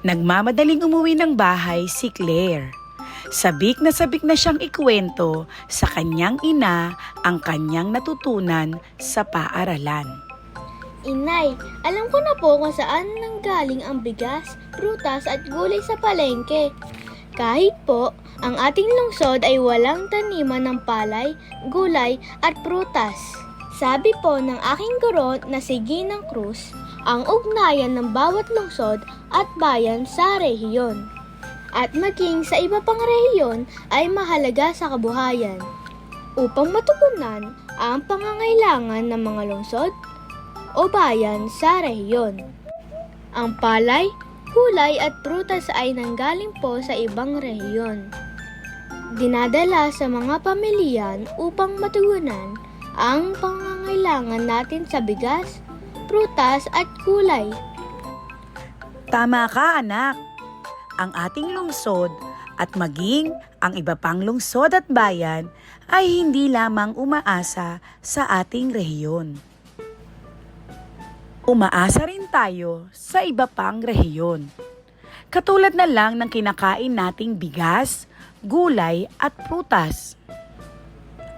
Nagmamadaling umuwi ng bahay si Claire. Sabik na sabik na siyang ikwento sa kanyang ina ang kanyang natutunan sa paaralan. Inay, alam ko na po kung saan nanggaling ang bigas, prutas at gulay sa palengke. Kahit po, ang ating lungsod ay walang taniman ng palay, gulay at prutas. Sabi po ng aking guro na si Ginang Cruz, ang ugnayan ng bawat lungsod at bayan sa rehiyon. At maging sa iba pang rehiyon ay mahalaga sa kabuhayan. Upang matugunan ang pangangailangan ng mga lungsod, o bayan sa rehiyon. Ang palay, gulay at prutas ay nanggaling po sa ibang rehiyon. Dinadala sa mga pamilyan upang matugunan ang pangangailangan natin sa bigas, prutas at gulay. Tama ka anak, ang ating lungsod at maging ang iba pang lungsod at bayan ay hindi lamang umaasa sa ating rehiyon. Umaasa rin tayo sa iba pang rehiyon. Katulad na lang ng kinakain nating bigas, gulay at prutas.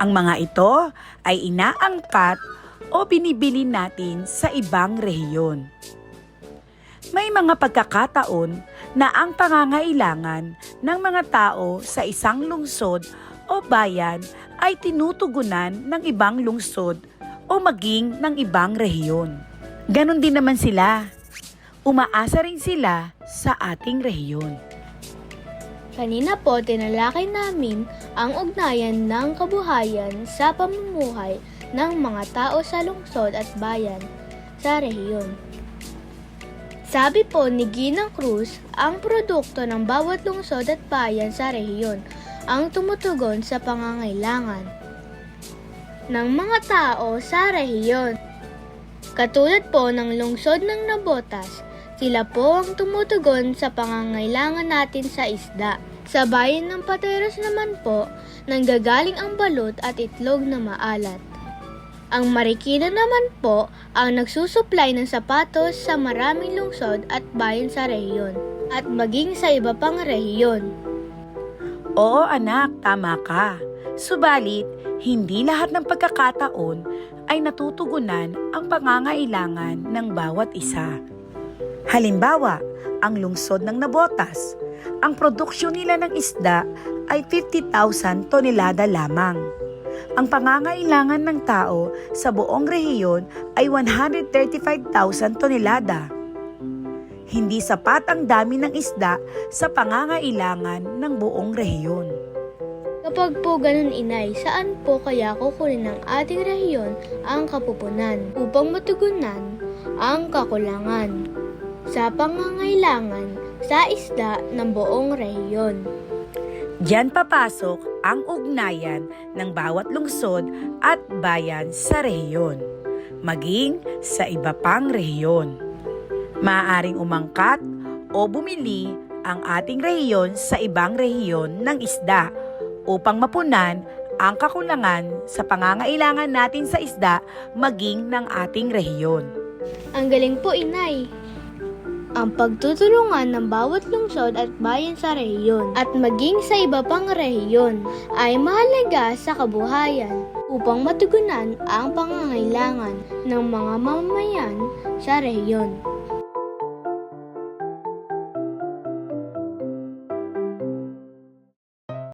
Ang mga ito ay inaangkat o binibili natin sa ibang rehiyon. May mga pagkakataon na ang pangangailangan ng mga tao sa isang lungsod o bayan ay tinutugunan ng ibang lungsod o maging ng ibang rehiyon. Ganon din naman sila. Umaasa rin sila sa ating rehiyon. Kanina po tinalakay namin ang ugnayan ng kabuhayan sa pamumuhay ng mga tao sa lungsod at bayan sa rehiyon. Sabi po ni Ginang Cruz, ang produkto ng bawat lungsod at bayan sa rehiyon ang tumutugon sa pangangailangan ng mga tao sa rehiyon. Katulad po ng lungsod ng Nabotas, sila po ang tumutugon sa pangangailangan natin sa isda. Sa bayan ng Pateros naman po, nanggagaling ang balut at itlog na maalat. Ang Marikina naman po ang nagsusuplay ng sapatos sa maraming lungsod at bayan sa rehiyon at maging sa iba pang rehiyon. Oo anak, tama ka. Subalit, hindi lahat ng pagkakataon ay natutugunan ang pangangailangan ng bawat isa. Halimbawa, ang lungsod ng Nabotas. Ang produksyon nila ng isda ay 50,000 tonelada lamang. Ang pangangailangan ng tao sa buong rehiyon ay 135,000 tonelada. Hindi sapat ang dami ng isda sa pangangailangan ng buong rehiyon. Kapag po ganun inay, saan po kaya kukunin ng ating rehiyon ang kapupunan upang matugunan ang kakulangan sa pangangailangan sa isda ng buong rehiyon? Diyan papasok ang ugnayan ng bawat lungsod at bayan sa rehiyon, maging sa iba pang rehiyon. Maaaring umangkat o bumili ang ating rehiyon sa ibang rehiyon ng isda upang mapunan ang kakulangan sa pangangailangan natin sa isda maging ng ating rehiyon. Ang galing po inay! Ang pagtutulungan ng bawat lungsod at bayan sa rehiyon at maging sa iba pang rehiyon ay mahalaga sa kabuhayan upang matugunan ang pangangailangan ng mga mamamayan sa rehiyon.